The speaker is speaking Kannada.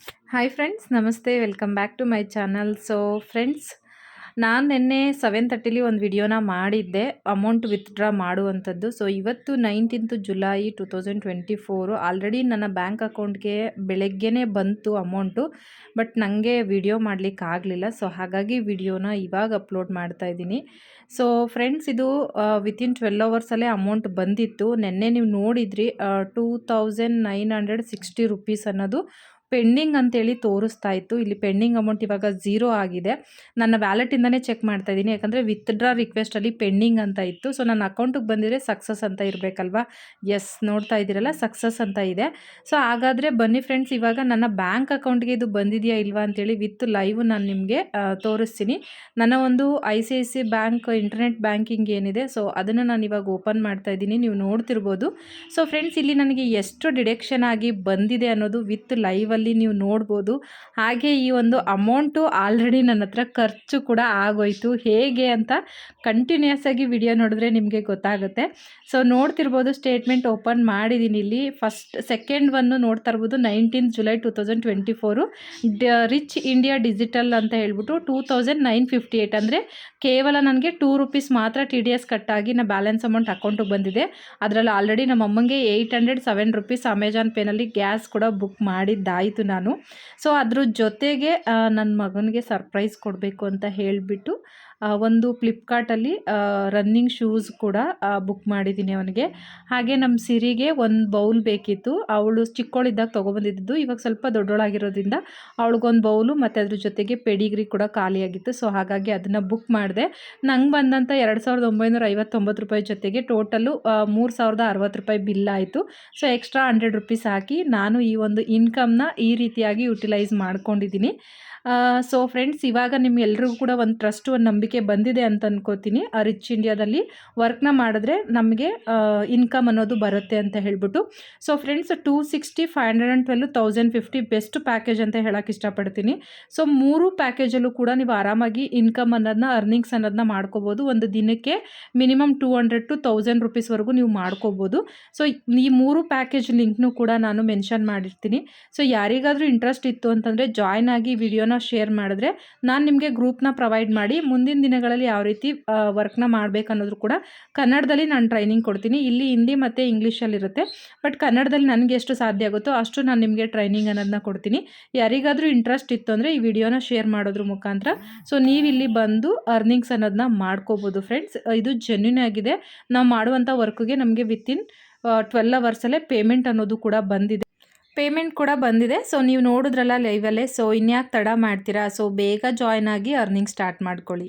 ಹಾಯ್ ಫ್ರೆಂಡ್ಸ್ ನಮಸ್ತೆ welcome back to my channel so friends ನಾನು ನಿನ್ನೆ ಸೆವೆನ್ ತರ್ಟಿಲಿ ಒಂದು ವಿಡಿಯೋನ ಮಾಡಿದ್ದೆ. ಅಮೌಂಟ್ ವಿತ್ಡ್ರಾ ಮಾಡುವಂಥದ್ದು. ಸೊ ಇವತ್ತು nineteenth July two thousand twenty four already ನನ್ನ ಬ್ಯಾಂಕ್ ಅಕೌಂಟ್ಗೆ ಬೆಳಗ್ಗೆನೇ ಬಂತು ಅಮೌಂಟು ಬಟ್ ನನಗೆ ವಿಡಿಯೋ ಮಾಡಲಿಕ್ಕೆ ಆಗಲಿಲ್ಲ. ಸೊ ಹಾಗಾಗಿ ವಿಡಿಯೋನ ಇವಾಗ ಅಪ್ಲೋಡ್ ಮಾಡ್ತಾ ಇದ್ದೀನಿ. ಸೊ ಫ್ರೆಂಡ್ಸ್ ಇದು ವಿತಿನ್ ಟ್ವೆಲ್ ಅವರ್ಸಲ್ಲೇ ಅಮೌಂಟ್ ಬಂದಿತ್ತು. ನಿನ್ನೆ ನೀವು ನೋಡಿದ್ರಿ two thousand nine hundred sixty rupees ಅನ್ನೋದು ಪೆಂಡಿಂಗ್ ಅಂತೇಳಿ ತೋರಿಸ್ತಾ ಇತ್ತು. ಇಲ್ಲಿ ಪೆಂಡಿಂಗ್ ಅಮೌಂಟ್ ಇವಾಗ ಝೀರೋ ಆಗಿದೆ. ನನ್ನ ವ್ಯಾಲೆಟಿಂದನೇ ಚೆಕ್ ಮಾಡ್ತಾ ಇದ್ದೀನಿ. ಯಾಕಂದರೆ ವಿತ್ಡ್ರಾ ರಿಕ್ವೆಸ್ಟಲ್ಲಿ ಪೆಂಡಿಂಗ್ ಅಂತ ಇತ್ತು. ಸೊ ನನ್ನ ಅಕೌಂಟಿಗೆ ಬಂದಿದ್ರೆ ಸಕ್ಸಸ್ ಅಂತ ಇರಬೇಕಲ್ವಾ? ಎಸ್ ನೋಡ್ತಾ ಇದ್ದೀರಲ್ಲ ಸಕ್ಸಸ್ ಅಂತ ಇದೆ. ಸೊ ಹಾಗಾದರೆ ಬನ್ನಿ ಫ್ರೆಂಡ್ಸ್ ಇವಾಗ ನನ್ನ ಬ್ಯಾಂಕ್ ಅಕೌಂಟ್ಗೆ ಇದು ಬಂದಿದೆಯಾ ಇಲ್ವಾ ಅಂತೇಳಿ ವಿತ್ ಲೈವ್ ನಾನು ನಿಮಗೆ ತೋರಿಸ್ತೀನಿ. ನನ್ನ ಒಂದು I C I C bank internet banking ಏನಿದೆ ಸೊ ಅದನ್ನು ನಾನು ಇವಾಗ ಓಪನ್ ಮಾಡ್ತಾ ಇದ್ದೀನಿ. ನೀವು ನೋಡ್ತಿರ್ಬೋದು. ಸೊ ಫ್ರೆಂಡ್ಸ್ ಇಲ್ಲಿ ನನಗೆ ಎಷ್ಟು ಡಿಡೆಕ್ಷನ್ ಆಗಿ ಬಂದಿದೆ ಅನ್ನೋದು ವಿತ್ ಲೈವಲ್ಲಿ ಅಲ್ಲಿ ನೀವು ನೋಡ್ಬೋದು. ಹಾಗೆ ಈ ಒಂದು ಅಮೌಂಟು ಆಲ್ರೆಡಿ ನನ್ನ ಹತ್ರ ಖರ್ಚು ಕೂಡ ಆಗೋಯ್ತು. ಹೇಗೆ ಅಂತ ಕಂಟಿನ್ಯೂಸ್ ಆಗಿ ವಿಡಿಯೋ ನೋಡಿದ್ರೆ ನಿಮಗೆ ಗೊತ್ತಾಗುತ್ತೆ. ಸೊ ನೋಡ್ತಿರ್ಬೋದು ಸ್ಟೇಟ್ಮೆಂಟ್ ಓಪನ್ ಮಾಡಿದ್ದೀನಿ ಇಲ್ಲಿ. ಫಸ್ಟ್ ಸೆಕೆಂಡ್ ಒಂದು ನೋಡ್ತಾ ಇರ್ಬೋದು. Nineteen July two thousand twenty four rich India digital ಅಂತ ಹೇಳ್ಬಿಟ್ಟು two thousand nine fifty eight ಅಂದರೆ ಕೇವಲ ನನಗೆ ಟೂ ರುಪೀಸ್ ಮಾತ್ರ ಟಿ ಡಿ ಎಸ್ ಕಟ್ಟಾಗಿ ನಾ ಬ್ಯಾಲೆನ್ಸ್ ಅಮೌಂಟ್ ಅಕೌಂಟಿಗೆ ಬಂದಿದೆ. ಅದರಲ್ಲಿ ಆಲ್ರೆಡಿ ನಮ್ಮ ಅಮ್ಮಂಗೆ eight hundred seven rupees Amazon ಪೇನಲ್ಲಿ gas ಕೂಡ ಬುಕ್ ಮಾಡಿದ್ದಾಯಿತು. ನಾನು. ಸೊ ಅದ್ರ ಜೊತೆಗೆ ನನ್ನ ಮಗನಿಗೆ ಸರ್ಪ್ರೈಸ್ ಕೊಡಬೇಕು ಅಂತ ಹೇಳಿಬಿಟ್ಟು ಒಂದು ಫ್ಲಿಪ್ಕಾರ್ಟಲ್ಲಿ ರನ್ನಿಂಗ್ ಶೂಸ್ ಕೂಡ ಬುಕ್ ಮಾಡಿದ್ದೀನಿ ಅವನಿಗೆ. ಹಾಗೆ ನಮ್ಮ ಸಿರಿಗೆ ಒಂದು ಬೌಲ್ ಬೇಕಿತ್ತು. ಅವಳು ಚಿಕ್ಕವಳಿದ್ದಾಗ ತೊಗೊಬಂದಿದ್ದು. ಇವಾಗ ಸ್ವಲ್ಪ ದೊಡ್ಡೋಳಾಗಿರೋದ್ರಿಂದ ಅವಳಿಗೊಂದು ಬೌಲು ಮತ್ತು ಅದ್ರ ಜೊತೆಗೆ ಪೆಡಿಗ್ರಿ ಕೂಡ ಖಾಲಿಯಾಗಿತ್ತು. ಸೊ, ಹಾಗಾಗಿ ಅದನ್ನು ಬುಕ್ ಮಾಡಿದೆ. ನಂಗೆ ಬಂದಂಥ ಎರಡು ಸಾವಿರದ ಒಂಬೈನೂರ ಐವತ್ತೊಂಬತ್ತು ರೂಪಾಯಿ ಜೊತೆಗೆ ಟೋಟಲು ಮೂರು ಸಾವಿರದ ಅರವತ್ತು ರೂಪಾಯಿ ಬಿಲ್ ಆಯಿತು. ಸೊ, ಎಕ್ಸ್ಟ್ರಾ ಹಂಡ್ರೆಡ್ ರುಪೀಸ್ ಹಾಕಿ ನಾನು ಈ ಒಂದು ಇನ್ಕಮ್ನ ಈ ರೀತಿಯಾಗಿ ಯುಟಿಲೈಸ್ ಮಾಡ್ಕೊಂಡಿದ್ದೀನಿ. ಸೊ, ಫ್ರೆಂಡ್ಸ್, ಇವಾಗ ನಿಮ್ಗೆಲ್ರಿಗೂ ಕೂಡ ಒಂದು ಟ್ರಸ್ಟ್, ಒಂದು ನಂಬಿಕೆ ಬಂದಿದೆ ಅಂತ ಅನ್ಕೋತೀನಿ. ರಿಚ್ ಇಂಡಿಯಾದಲ್ಲಿ ವರ್ಕ್ನ ಮಾಡಿದ್ರೆ ನಮಗೆ ಇನ್ಕಮ್ ಅನ್ನೋದು ಬರುತ್ತೆ ಅಂತ ಹೇಳ್ಬಿಟ್ಟು. So friends two sixty five hundred and twelve thousand fifty best package ಅಂತ ಹೇಳೋಕ್ಕೆ ಇಷ್ಟಪಡ್ತೀನಿ. ಸೊ ಮೂರು ಪ್ಯಾಕೇಜಲ್ಲೂ ಕೂಡ ನೀವು ಆರಾಮಾಗಿ ಇನ್ಕಮ್ ಅನ್ನೋದನ್ನ ಅರ್ನಿಂಗ್ಸ್ ಅನ್ನೋದನ್ನ ಮಾಡ್ಕೋಬೋದು. ಒಂದು ದಿನಕ್ಕೆ minimum two hundred to thousand ರುಪೀಸ್ವರೆಗೂ ನೀವು ಮಾಡ್ಕೋಬೋದು. ಸೊ ಈ ಮೂರು ಪ್ಯಾಕೇಜ್ ಲಿಂಕ್ನೂ ಕೂಡ ನಾನು ಮೆನ್ಷನ್ ಮಾಡಿರ್ತೀನಿ. ಸೊ ಯಾರಿಗಾದರೂ ಇಂಟ್ರೆಸ್ಟ್ ಇತ್ತು ಅಂತಂದರೆ ಜಾಯ್ನ್ ಆಗಿ ವಿಡಿಯೋನ ಶೇರ್ ಮಾಡಿದ್ರೆ ನಾನು ನಿಮಗೆ ಗ್ರೂಪ್ನ ಪ್ರೊವೈಡ್ ಮಾಡಿ. ಮುಂದಿನ ದಿನಗಳಲ್ಲಿ ಯಾವ ರೀತಿ ವರ್ಕ್ನ ಮಾಡಬೇಕು ಅನ್ನೋದು ಕೂಡ ಕನ್ನಡದಲ್ಲಿ ನಾನು ಟ್ರೈನಿಂಗ್ ಕೊಡ್ತೀನಿ. ಇಲ್ಲಿ ಹಿಂದಿ ಮತ್ತು ಇಂಗ್ಲೀಷಲ್ಲಿರುತ್ತೆ. ಬಟ್ ಕನ್ನಡದಲ್ಲಿ ನನಗೆ ಎಷ್ಟು ಸಾಧ್ಯ ಆಗುತ್ತೋ ಅಷ್ಟು ನಾನು ನಿಮಗೆ ಟ್ರೈನಿಂಗ್ ಅನ್ನೋದನ್ನ ಕೊಡ್ತೀನಿ. ಯಾರಿಗಾದರೂ ಇಂಟ್ರೆಸ್ಟ್ ಇತ್ತು ಅಂದರೆ ಈ ವಿಡಿಯೋನ ಶೇರ್ ಮಾಡೋದ್ರ ಮುಖಾಂತರ. ಸೊ ನೀವು ಇಲ್ಲಿ ಬಂದು ಅರ್ನಿಂಗ್ಸ್ ಅನ್ನೋದನ್ನ ಮಾಡ್ಕೋಬೋದು ಫ್ರೆಂಡ್ಸ್ ಇದು ಜೆನ್ಯೂನ್ ಆಗಿದೆ. ನಾವು ಮಾಡುವಂಥ ವರ್ಕ್ಗೆ ನಮಗೆ ವಿತಿನ್ ಟ್ವೆಲ್ ಅವರ್ಸಲ್ಲೇ ಪೇಮೆಂಟ್ ಅನ್ನೋದು ಕೂಡ ಬಂದಿದೆ. ಪೇಮೆಂಟ್ ಕೂಡ ಬಂದಿದೆ. ಸೊ ನೀವು ನೋಡಿದ್ರಲ್ಲ ಲೈವಲ್ಲೇ ಸೊ ಇನ್ಯಾಕೆ ತಡ ಮಾಡ್ತೀರಾ? ಸೊ ಬೇಗ ಜಾಯ್ನ್ ಆಗಿ ಅರ್ನಿಂಗ್ ಸ್ಟಾರ್ಟ್ ಮಾಡ್ಕೊಳ್ಳಿ.